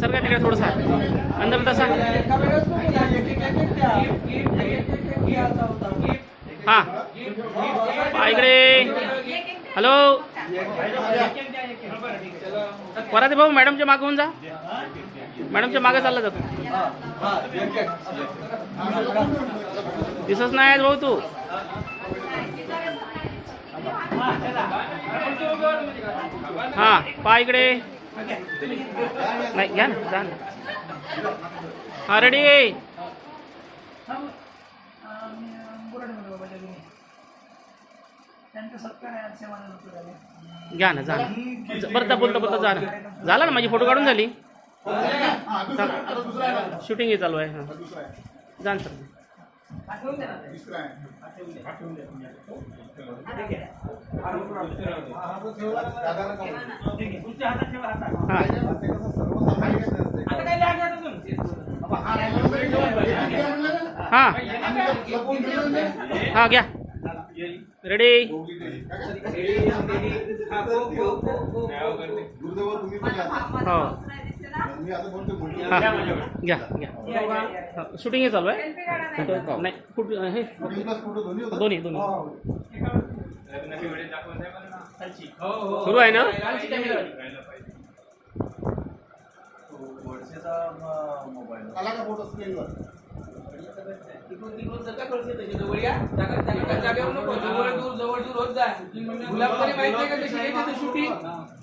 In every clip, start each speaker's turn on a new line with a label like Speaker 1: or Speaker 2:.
Speaker 1: Sir का तिकडे थोडसा अंदर तसा.
Speaker 2: हा. इकडे. हॅलो. परत भाऊ मॅडमच्या मागे होऊन जा. मॅडमच्या मागे चालला जातो. दिसत नाही भाऊ तू. हा पा इकडे. नाही घ्या ना जा ना. हा रेडी घ्या ना जा ना. बरं त्या बोलता बोलता जा ना. झाला ना माझी फोटो काढून झाली. शूटिंग हे चालू आहे हां. जा ना सर हां हां हां घ्या. रेडी हो. हां घ्या घ्या. शूटिंग हे चालू आहे. नाही. कुठं? हे दोन्ही दोन्ही. सुरू आहे ना?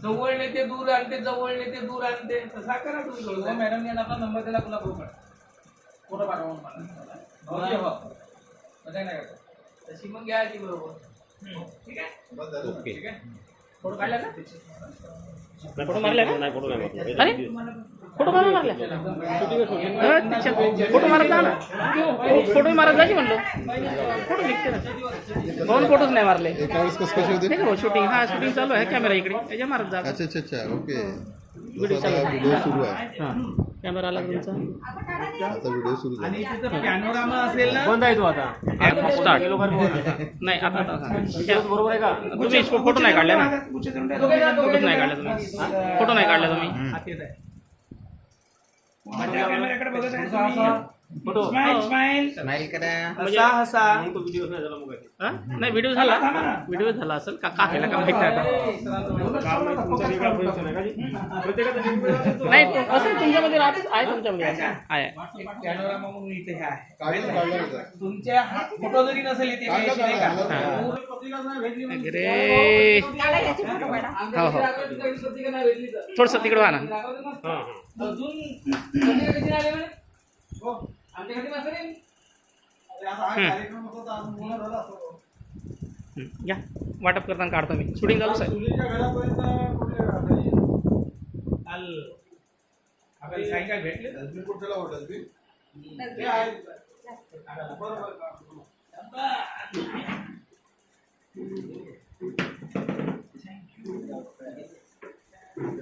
Speaker 3: जवळ नेते दूर आणते जवळ नेते दूर आणते तसा करा तुम्ही मॅडम यांना आपला नंबर दिला गुलाब मला नाही का तशी मग घ्या ती बरोबर.
Speaker 2: ओके.
Speaker 3: फोटो काढला का?
Speaker 2: फोटो मारला फोटो मारा मारला. अरे, तिच्या- फोटो मारत जा ना. फोटो मारत जा की म्हणलो? फोटो निघते ना. दोन फोटोच नाही मारले. नाही शूटिंग हा शूटिंग चालू आहे. कॅमेरा इकडे. याच्या मारत जा.
Speaker 4: अच्छा अच्छा अच्छा. ओके. व्हिडिओ सुरू आहे.
Speaker 2: हा. कॅमेरा आला तुमचा?
Speaker 4: आता व्हिडिओ सुरू झाला.
Speaker 3: पॅनोरामा असेल ना?
Speaker 5: बंद आहे तो आता.
Speaker 2: स्टार्ट
Speaker 5: बरोबर
Speaker 2: नाही आता आता.
Speaker 5: बरोबर आहे का?
Speaker 2: तुम्ही फोटो नाही काढले ना? फोटोच नाही काढले तुम्ही. फोटो नाही काढले तुम्ही.
Speaker 3: कॅमेराकडे बघत आहे. तुम्ही. Smile smile. हसा हसा.
Speaker 2: हा? नाही व्हिडिओ झाला? व्हिडिओ झाला असेल? का का केला का माहीत नाही आता? नाही असं तुमच्यामध्ये राहतेच आहे तुमच्यामध्ये आहे.
Speaker 3: पॅनोरामा म्हणून इथे हे आहे.
Speaker 4: काढलं काढलं होतं
Speaker 3: तुमच्या फोटो जरी नसेल इथे नाही का.
Speaker 2: हा.
Speaker 3: भेटली म्हणजे.
Speaker 2: हो हो. थोडस तिकडे व्हा ना.
Speaker 3: राघवाचं मस्त. अजून हो.
Speaker 2: घ्या वाटप करताना काढतो मी. शूटिंग चालूच आहे.
Speaker 3: भेटले?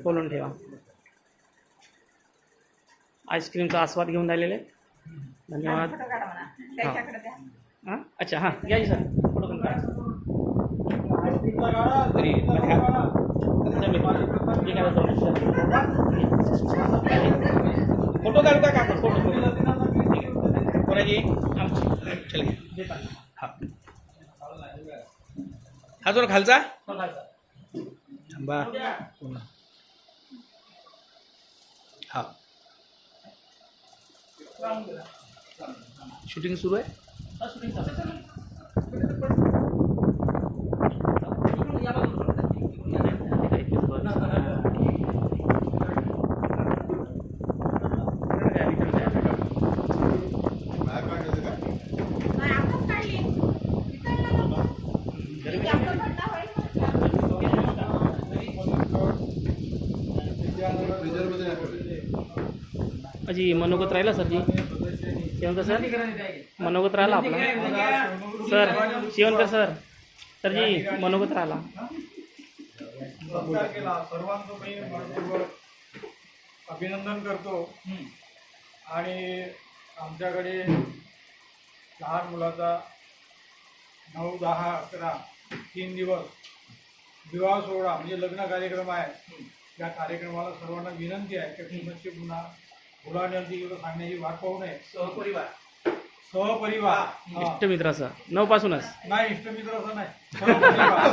Speaker 2: बोलून ठेवा. आईस्क्रीमचा आस्वाद घेऊन राहिलेले. धन्यवाद. हां? अच्छा हां. घ्या जी सर. फोटो पण काढा. तरी फोटो काढू. का फोटो फोटो कोणाची आमची. चल घ्या हा. हा जोर खालचा? थांबा. पुन्हा हा. शूटिंग सुरू आहे. अजी मनोगत राहिला सरजी? शिवंकर सर? मनोगत राहिला आपला. Sir Shivankar sir. सरजी मनोगत राहिला.
Speaker 6: सर्वांचं मी मनपूर्वक अभिनंदन करतो. आणि आमच्याकडे लहान मुलाचा नऊ दहा अकरा तीन दिवस विवाह सोहळा म्हणजे लग्न कार्यक्रम आहे या कार्यक्रमाला सर्वांना विनंती आहे की पुन्हा तिकडे सांगण्याची वाट पाहू नये.
Speaker 3: सहपरिवार.
Speaker 6: सहपरिवार. हा.
Speaker 2: इष्टमित्राचा नऊ पासूनच.
Speaker 6: नाही इष्टमित्र असं नाही. सहपरिवार.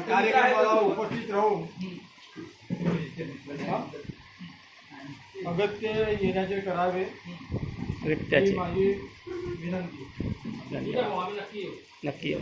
Speaker 6: कार्यक्रमाला उपस्थित राहून हा? अगत्य येण्याचे करावे. ही
Speaker 2: त्याची
Speaker 6: माझी विनंती.
Speaker 3: नक्की